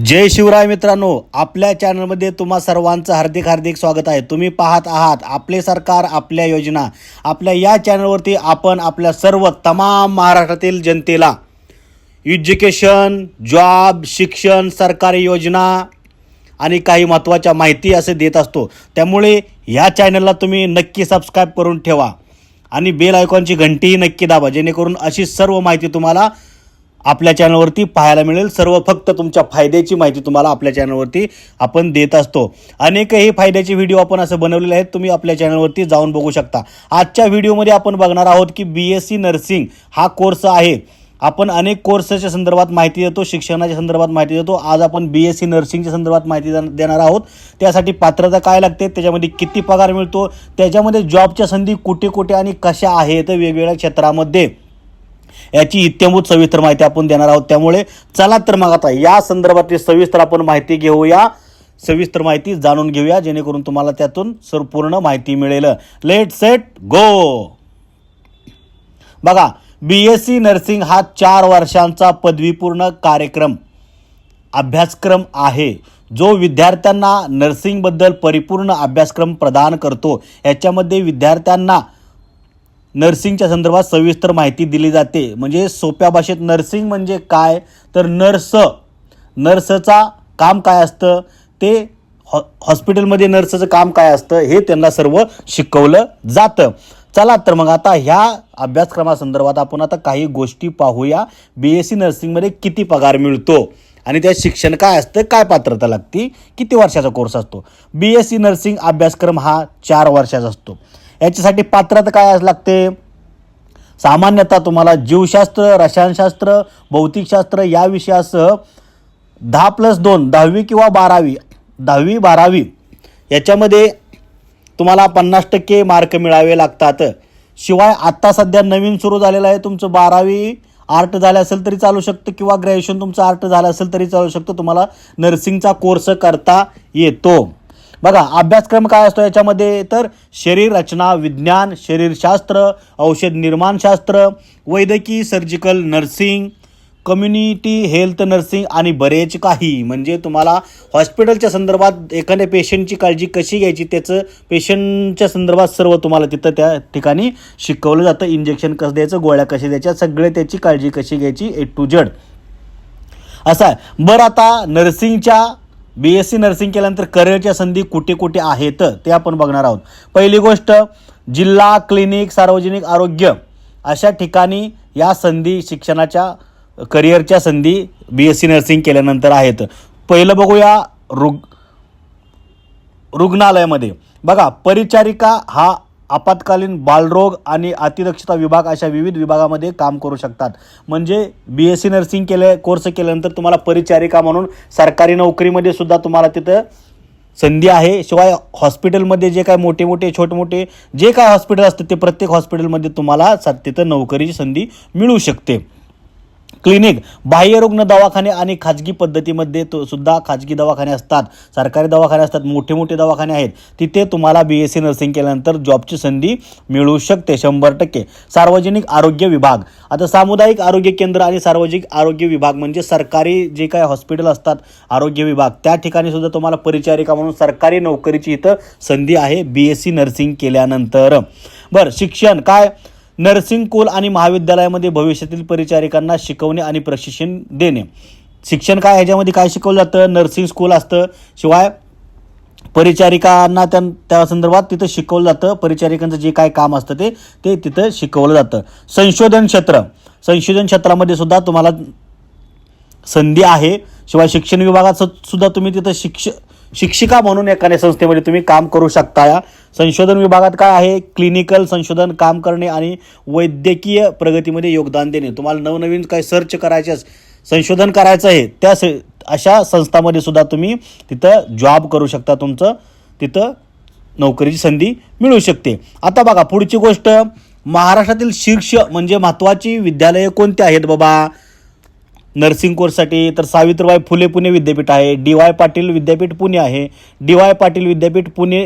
जय शिवराय मित्रांनो आपल्या चॅनलमध्ये तुम्हा सर्वांचं हार्दिक हार्दिक स्वागत आहे. तुम्ही पाहत आहात आपले सरकार आपल्या योजना. आपल्या या चॅनलवरती आपण आपल्या सर्व तमाम महाराष्ट्रातील जनतेला एज्युकेशन जॉब शिक्षण सरकारी योजना आणि काही महत्त्वाच्या माहिती असे देत असतो. त्यामुळे ह्या चॅनलला तुम्ही नक्की सबस्क्राईब करून ठेवा आणि बेल आयकॉनची घंटीही नक्की दाबा जेणेकरून अशी सर्व माहिती तुम्हाला आपल्या चॅनलवरती पाहायला मिळेल. सर्व फक्त तुमच्या फायद्याची माहिती तुम्हाला आपल्या चॅनलवरती आपण देत असतो. अनेकही फायद्याचे व्हिडिओ आपण असं बनवलेले आहेत तुम्ही आपल्या चॅनलवरती जाऊन बघू शकता. आजच्या व्हिडिओमध्ये आपण बघणार आहोत की बी एस सी नर्सिंग हा कोर्स आहे. आपण अनेक कोर्सच्या संदर्भात माहिती देतो शिक्षणाच्या संदर्भात माहिती देतो. आज आपण बी एस सी नर्सिंगच्या संदर्भात माहिती देणार आहोत. त्यासाठी पात्रता काय लागते त्याच्यामध्ये किती पगार मिळतो त्याच्यामध्ये जॉबच्या संधी कुठे कुठे आणि कशा आहेत वेगवेगळ्या क्षेत्रामध्ये. याची इत्यंभूत सविस्तर माहिती आपण देणार आहोत. त्यामुळे चला तर मग आता या संदर्भातली सविस्तर आपण माहिती घेऊया. सविस्तर माहिती जाणून घेऊया जेणेकरून तुम्हाला त्यातून संपूर्ण माहिती मिळेल. लेट सेट गो बघा बी एस सी नर्सिंग हा चार वर्षांचा पदवीपूर्ण कार्यक्रम अभ्यासक्रम आहे. जो विद्यार्थ्यांना नर्सिंगबद्दल परिपूर्ण अभ्यासक्रम प्रदान करतो. याच्यामध्ये विद्यार्थ्यांना नर्सिंगच्या संदर्भात सविस्तर माहिती दिली जाते. म्हणजे सोप्या भाषेत नर्सिंग म्हणजे काय? तर नर्स नर्सचा काम काय असतं? ते हॉ हॉस्पिटलमध्ये नर्सचं काम काय असतं? हे त्यांना सर्व शिकवलं जातं. चला तर मग आता ह्या अभ्यासक्रमासंदर्भात आपण आता काही गोष्टी पाहूया. बी एस सी नर्सिंगमध्ये किती पगार मिळतो? आणि त्या शिक्षण काय असतं? काय पात्रता लागती? किती वर्षाचा कोर्स असतो? बी एस सी नर्सिंग अभ्यासक्रम हा चार वर्षाचा असतो. याच्यासाठी पात्रता काय लागते? सामान्यतः तुम्हाला जीवशास्त्र रसायनशास्त्र भौतिकशास्त्र या विषयासह दहा प्लस दोन दहावी किंवा बारावी दहावी बारावी याच्यामध्ये तुम्हाला पन्नास टक्के मार्क मिळावे लागतात. शिवाय आत्ता सध्या नवीन सुरू झालेलं आहे तुमचं बारावी आर्ट झालं असेल तरी चालू शकतं किंवा ग्रॅज्युएशन तुमचं आर्ट झालं असेल तरी चालू शकतं. तुम्हाला नर्सिंगचा कोर्स करता येतो. बघा अभ्यासक्रम काय असतो याच्यामध्ये? तर शरीर रचना विज्ञान शरीरशास्त्र औषध निर्माणशास्त्र वैद्यकीय surgical nursing community health nursing आणि बरेच काही. म्हणजे तुम्हाला हॉस्पिटलच्या संदर्भात एखाद्या पेशंटची काळजी कशी घ्यायची त्याचं पेशंटच्या संदर्भात सर्व तुम्हाला तिथं त्या ठिकाणी शिकवलं जातं. इंजेक्शन कसं द्यायचं गोळ्या कशा द्यायच्या सगळे त्याची काळजी कशी घ्यायची ए टू जेड असं आहे. बरं आता नर्सिंगच्या बी एस सी नर्सिंग केल्यानंतर करिअरच्या संधी कुठे कुठे आहेत ते आपण बघणार आहोत. पहिली गोष्ट जिल्हा क्लिनिक सार्वजनिक आरोग्य अशा ठिकाणी या संधी शिक्षणाच्या करिअरच्या संधी बी एस सी नर्सिंग केल्यानंतर आहेत. पहिलं बघूया रुग रुग्णालयामध्ये. बघा परिचारिका हा आपत्कालीन बालरोग आणि अतिदक्षता विभाग अशा विविध विभागामध्ये काम करू शकतात. म्हणजे बी एस सी नर्सिंग केले कोर्स केल्यानंतर तुम्हाला परिचारिका म्हणून सरकारी नोकरीमध्ये सुद्धा तुम्हाला तिथं संधी आहे. शिवाय हॉस्पिटलमध्ये जे काय मोठे मोठे छोटे मोठे जे काय हॉस्पिटल असतं ते प्रत्येक हॉस्पिटलमध्ये तुम्हाला तिथं नोकरीची संधी मिळू शकते. क्लिनिक बाह्यरुग्ण दवाखाने आणि खाजगी पद्धतीमध्ये तो सुद्धा खाजगी दवाखाने असतात. सरकारी दवाखाने असतात मोठे मोठे दवाखाने आहेत. तिथे तुम्हाला बी एस सी नर्सिंग केल्यानंतर जॉबची संधी मिळू शकते शंभर टक्के. सार्वजनिक आरोग्य विभाग. आता सामुदायिक आरोग्य केंद्र आणि सार्वजनिक आरोग्य विभाग म्हणजे सरकारी जे काय हॉस्पिटल असतात आरोग्य विभाग. त्या ठिकाणी सुद्धा तुम्हाला परिचारिका म्हणून सरकारी नोकरीची इथं संधी आहे बी एस सी नर्सिंग केल्यानंतर. बरं शिक्षण. काय? नर्सिंग स्कूल आणि महाविद्यालयामध्ये भविष्यातील परिचारिकांना शिकवणे आणि प्रशिक्षण देणे. शिक्षण काय? ह्याच्यामध्ये काय शिकवलं जातं? नर्सिंग स्कूल असतं. शिवाय परिचारिकांना त्या त्या संदर्भात तिथं शिकवलं जातं. परिचारिकांचं जे काय काम असतं ते ते तिथं शिकवलं जातं. संशोधन क्षेत्र. संशोधन क्षेत्रामध्ये सुद्धा तुम्हाला संधी आहे. शिवाय शिक्षण विभागात सुद्धा तुम्ही तिथं शिक्ष शिक्षिका म्हणून एखाद्या संस्थेमध्ये तुम्ही काम करू शकता या संशोधन विभागात काय आहे? क्लिनिकल संशोधन काम करणे आणि वैद्यकीय प्रगतीमध्ये योगदान देणे. तुम्हाला नवनवीन काय सर्च करायचे संशोधन करायचं आहे त्या स अशा संस्थामध्ये सुद्धा तुम्ही तिथं जॉब करू शकता. तुमचं तिथं नोकरीची संधी मिळू शकते. आता बघा पुढची गोष्ट महाराष्ट्रातील शीर्ष म्हणजे महत्त्वाची विद्यालये कोणती आहेत बाबा? नर्सिंग कोर्ससाठी तर सावित्रीबाई फुले पुणे विद्यापीठ आहे डी वाय पाटील विद्यापीठ पुणे आहे. डी वाय पाटील विद्यापीठ पुणे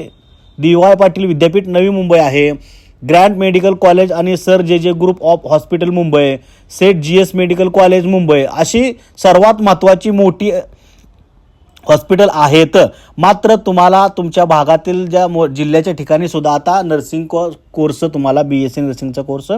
डी वाय पाटील विद्यापीठ नवी मुंबई आहे. ग्रँड मेडिकल कॉलेज आणि sir J J group of hospital Mumbai Seth G S medical college Mumbai अशी सर्वात महत्त्वाची मोठी हॉस्पिटल आहेत. मात्र तुम्हाला तुमच्या भागातील ज्या मो जिल्ह्याच्या ठिकाणी सुद्धा आता नर्सिंग को कोर्स तुम्हाला बी एस सी नर्सिंगचा कोर्स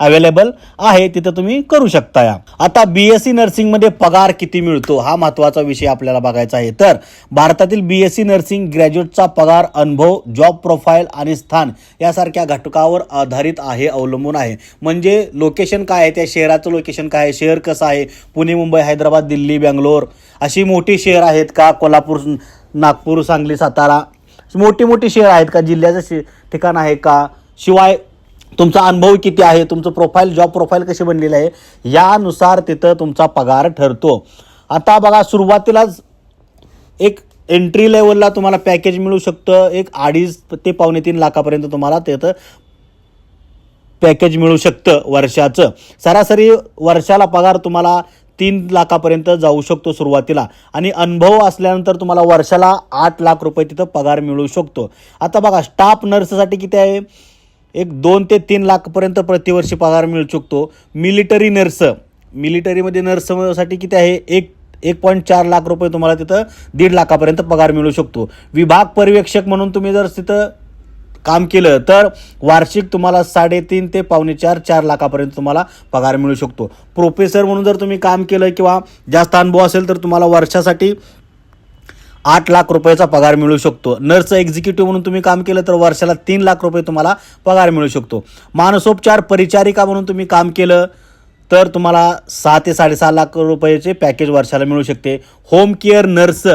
अवेलेबल आहे तिथं तुम्ही करू शकता या आता बी एस सी नर्सिंगमध्ये पगार किती मिळतो हा महत्त्वाचा विषय आपल्याला बघायचा आहे. तर भारतातील बी एस सी नर्सिंग ग्रॅज्युएटचा पगार अनुभव जॉब प्रोफाईल आणि स्थान यासारख्या घटकावर आधारित आहे अवलंबून आहे. म्हणजे लोकेशन काय आहे? त्या शहराचं लोकेशन काय आहे? शहर कसं आहे? पुणे मुंबई हैदराबाद दिल्ली बँगलोर अशी मोठी शहर आहेत का? कोल्हापूर नागपूर सांगली सातारा. मोठी मोठी शहर आहेत का? जिल्ह्याचं शे ठिकाण आहे का? शिवाय तुमचा अनुभव किती आहे? तुमचं प्रोफाईल जॉब प्रोफाईल कशी बनलेलं आहे? यानुसार तिथं तुमचा पगार ठरतो. आता बघा सुरुवातीलाच एक एंट्री लेवलला तुम्हाला पॅकेज मिळू शकतं. एक अडीच ते पावणे तीन लाखापर्यंत तुम्हाला तिथं पॅकेज मिळू शकतं वर्षाचं. सरासरी वर्षाला पगार तुम्हाला तीन लाखापर्यंत जाऊ शकतो सुरुवातीला. आणि अनुभव असल्यानंतर तुम्हाला वर्षाला आठ लाख रुपये तिथं पगार मिळू शकतो. आता बघा स्टाफ नर्ससाठी किती आहे? एक दोन ते तीन लाखपर्यंत प्रतिवर्षी पगार मिळू शकतो. मिलिटरी नर्स मिलिटरीमध्ये नर्ससाठी किती आहे? एक एक पॉईंट चार लाख रुपये तुम्हाला तिथं दीड लाखापर्यंत पगार मिळू शकतो. विभाग पर्यवेक्षक म्हणून तुम्ही जर तिथं काम केलं तर वार्षिक तुम्हाला साडेतीन ते पावणे चार चार लाखापर्यंत तुम्हाला पगार मिळू शकतो. प्रोफेसर म्हणून जर तुम्ही काम केलं किंवा जास्त अनुभव असेल तर तुम्हाला वर्षासाठी आठ लाख रुपयाचा पगार मिळू शकतो. नर्स एक्झिक्युटिव्ह म्हणून तुम्ही काम केलं तर वर्षाला तीन लाख रुपये तुम्हाला पगार मिळू शकतो. मानसोपचार परिचारिका म्हणून तुम्ही काम केलं तर तुम्हाला सहा ते साडेसहा लाख रुपयाचे पॅकेज वर्षाला मिळू शकते. होम केअर नर्स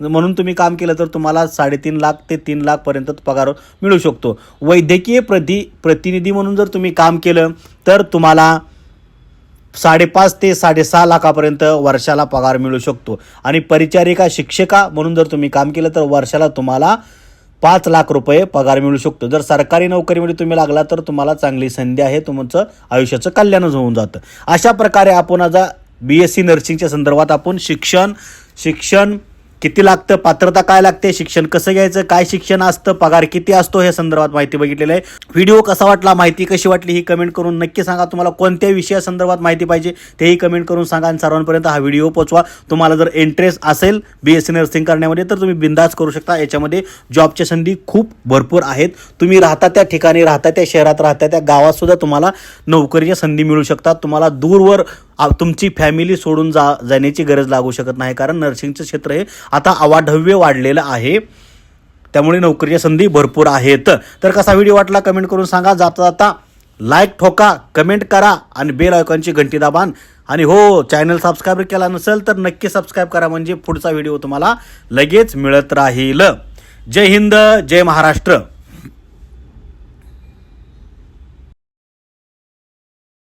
म्हणून तुम्ही काम केलं तर तुम्हाला साडेतीन लाख ते तीन लाखपर्यंत पगार मिळू शकतो. वैद्यकीय प्रति प्रतिनिधी म्हणून जर तुम्ही काम केलं तर तुम्हाला साडेपाच ते साडेसहा लाखापर्यंत वर्षाला पगार मिळू शकतो. आणि परिचारिका शिक्षिका म्हणून जर तुम्ही काम केलं तर वर्षाला तुम्हाला पाच लाख रुपये पगार मिळू शकतो. जर सरकारी नोकरीमध्ये तुम्ही लागला तर तुम्हाला चांगली संधी आहे तुमचं आयुष्याचं कल्याणच होऊन जातं. अशा प्रकारे आपण आता बी एस सी नर्सिंगच्या संदर्भात आपण शिक्षण शिक्षण किती लागतं पात्रता काय लागते शिक्षण कसं घ्यायचं काय शिक्षण असतं पगार किती असतो हे संदर्भात माहिती बघितलेली आहे. व्हिडिओ कसा वाटला माहिती कशी वाटली ही कमेंट करून नक्की सांगा. तुम्हाला कोणत्या विषयासंदर्भात माहिती पाहिजे तेही कमेंट करून सांगा आणि सर्वांपर्यंत हा व्हिडिओ पोचवा तुम्हाला जर इंटरेस्ट असेल बी एस सी नर्सिंग करण्यामध्ये तर तुम्ही बिंदास करू शकता. याच्यामध्ये जॉबच्या संधी खूप भरपूर आहेत. तुम्ही राहता त्या ठिकाणी राहता त्या शहरात राहता त्या गावात सुद्धा तुम्हाला नोकरीच्या संधी मिळू शकतात. तुम्हाला दूरवर तुमची फॅमिली सोडून जा जाण्याची गरज लागू शकत नाही. कारण नर्सिंगचं क्षेत्र हे आता अवाढव्य वाढलेलं आहे. त्यामुळे नोकरीच्या संधी भरपूर आहेत. तर कसा व्हिडिओ वाटला कमेंट करून सांगा. जाता जाता लाईक ठोका कमेंट करा आणि बेल आयकॉनची घंटी दाबान. आणि हो चॅनल सबस्क्राईब केला नसेल तर नक्की सबस्क्राईब करा. म्हणजे पुढचा व्हिडिओ तुम्हाला लगेच मिळत राहील. जय हिंद जय महाराष्ट्र.